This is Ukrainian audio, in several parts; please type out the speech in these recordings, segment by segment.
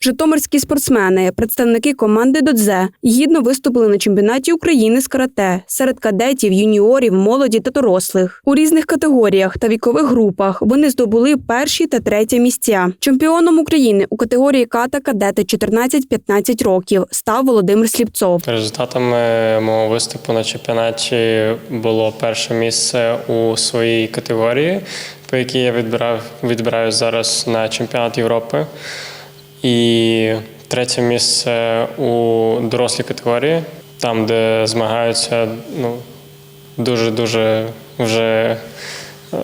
Житомирські спортсмени, представники команди Додзе, гідно виступили на чемпіонаті України з карате серед кадетів, юніорів, молоді та дорослих. У різних категоріях та вікових групах вони здобули перші та третє місця. Чемпіоном України у категорії ката кадети 14-15 років став Володимир Сліпцов. Результатами мого виступу на чемпіонаті було перше місце у своїй категорії, по якій я відбирав, відбираю зараз на чемпіонат Європи. І третє місце у дорослій категорії, там, де змагаються ну, дуже-дуже вже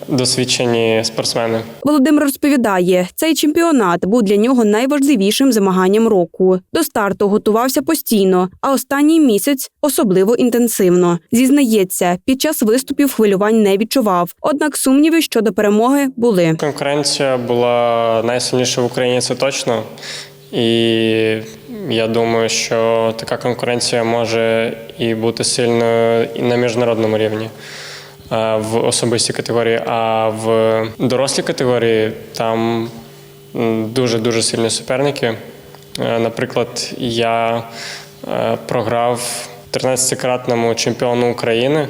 досвідчені спортсмени. Володимир розповідає, цей чемпіонат був для нього найважливішим змаганням року. До старту готувався постійно, а останній місяць особливо інтенсивно. Зізнається, під час виступів хвилювань не відчував. Однак сумніви щодо перемоги були. Конкуренція була найсильніша в Україні, це точно. І я думаю, що така конкуренція може і бути сильною і на міжнародному рівні в особистій категорії. А в дорослій категорії там дуже-дуже сильні суперники. Е, Наприклад, я е, програв 13-кратному чемпіону України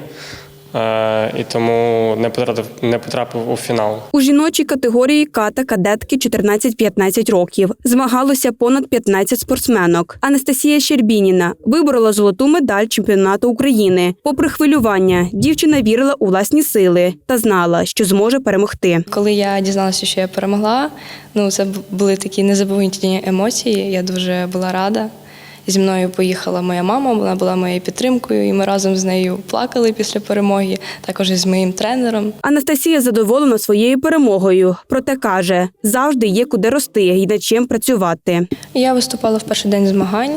і тому не потрапив, не потрапив у фінал. У жіночій категорії ката кадетки 14-15 років змагалося понад 15 спортсменок. Анастасія Щербініна виборола золоту медаль чемпіонату України. Попри хвилювання, дівчина вірила у власні сили та знала, що зможе перемогти. Коли я дізналася, що я перемогла, ну це були такі незабутні емоції. Я дуже була рада. Зі мною поїхала моя мама, вона була моєю підтримкою, і ми разом з нею плакали після перемоги, також із моїм тренером. Анастасія задоволена своєю перемогою, проте каже, завжди є куди рости і над чим працювати. Я виступала в перший день змагань,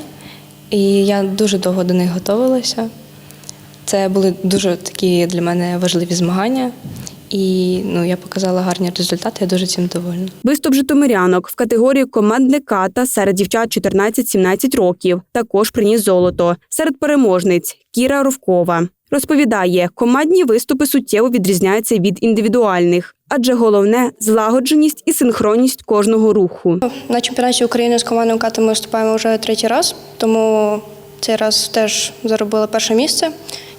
і я дуже довго до них готувалася. Це були дуже такі для мене важливі змагання, і ну, я показала гарні результати, я дуже цим довольна. Виступ житомирянок в категорії командне ката серед дівчат 14-17 років також приніс золото. Серед переможниць Кіра Ровкова. Розповідає, командні виступи суттєво відрізняються від індивідуальних, адже головне злагодженість і синхронність кожного руху. На чемпіонаті України з командою ката ми виступаємо вже третій раз, тому цей раз теж заробили перше місце.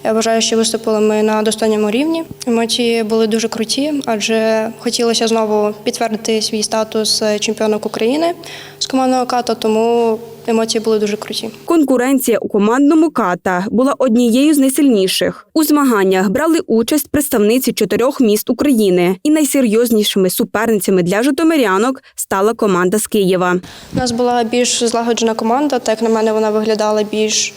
Я вважаю, що виступили ми на достойному рівні. Емоції були дуже круті, адже хотілося знову підтвердити свій статус чемпіонок України з командного ката, тому емоції були дуже круті. Конкуренція у командному ката була однією з найсильніших. У змаганнях брали участь представниці чотирьох міст України, і найсерйознішими суперницями для житомирянок стала команда з Києва. У нас була більш злагоджена команда, так на мене вона виглядала більш,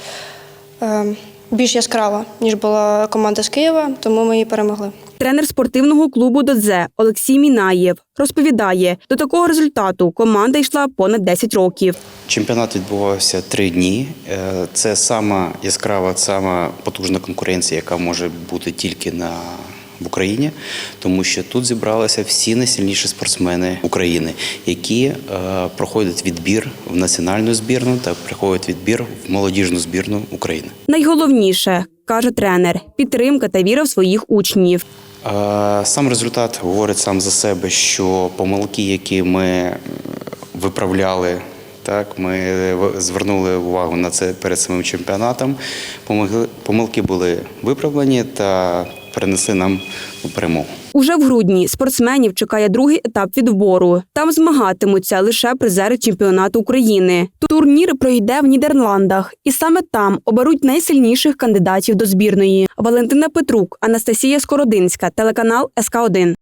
е, більш яскрава, ніж була команда з Києва, тому ми її перемогли. Тренер спортивного клубу Додзе Олексій Мінаєв розповідає, до такого результату команда йшла понад 10 років. Чемпіонат відбувався три дні. Е, Це сама яскрава, сама потужна конкуренція, яка може бути тільки на в Україні, тому що тут зібралися всі найсильніші спортсмени України, які е, проходять відбір в національну збірну та проходять відбір в молодіжну збірну України. Найголовніше каже тренер підтримка та віра в своїх учнів. Е, Сам результат говорить сам за себе, що помилки, які ми виправляли, так ми звернули увагу на це перед самим чемпіонатом. Помилки були виправлені та принесли нам перемогу. Уже в грудні спортсменів чекає другий етап відбору. Там змагатимуться лише призери чемпіонату України. Турнір пройде в Нідерландах, і саме там оберуть найсильніших кандидатів до збірної. Валентина Петрук, Анастасія Скородинська, телеканал СК 1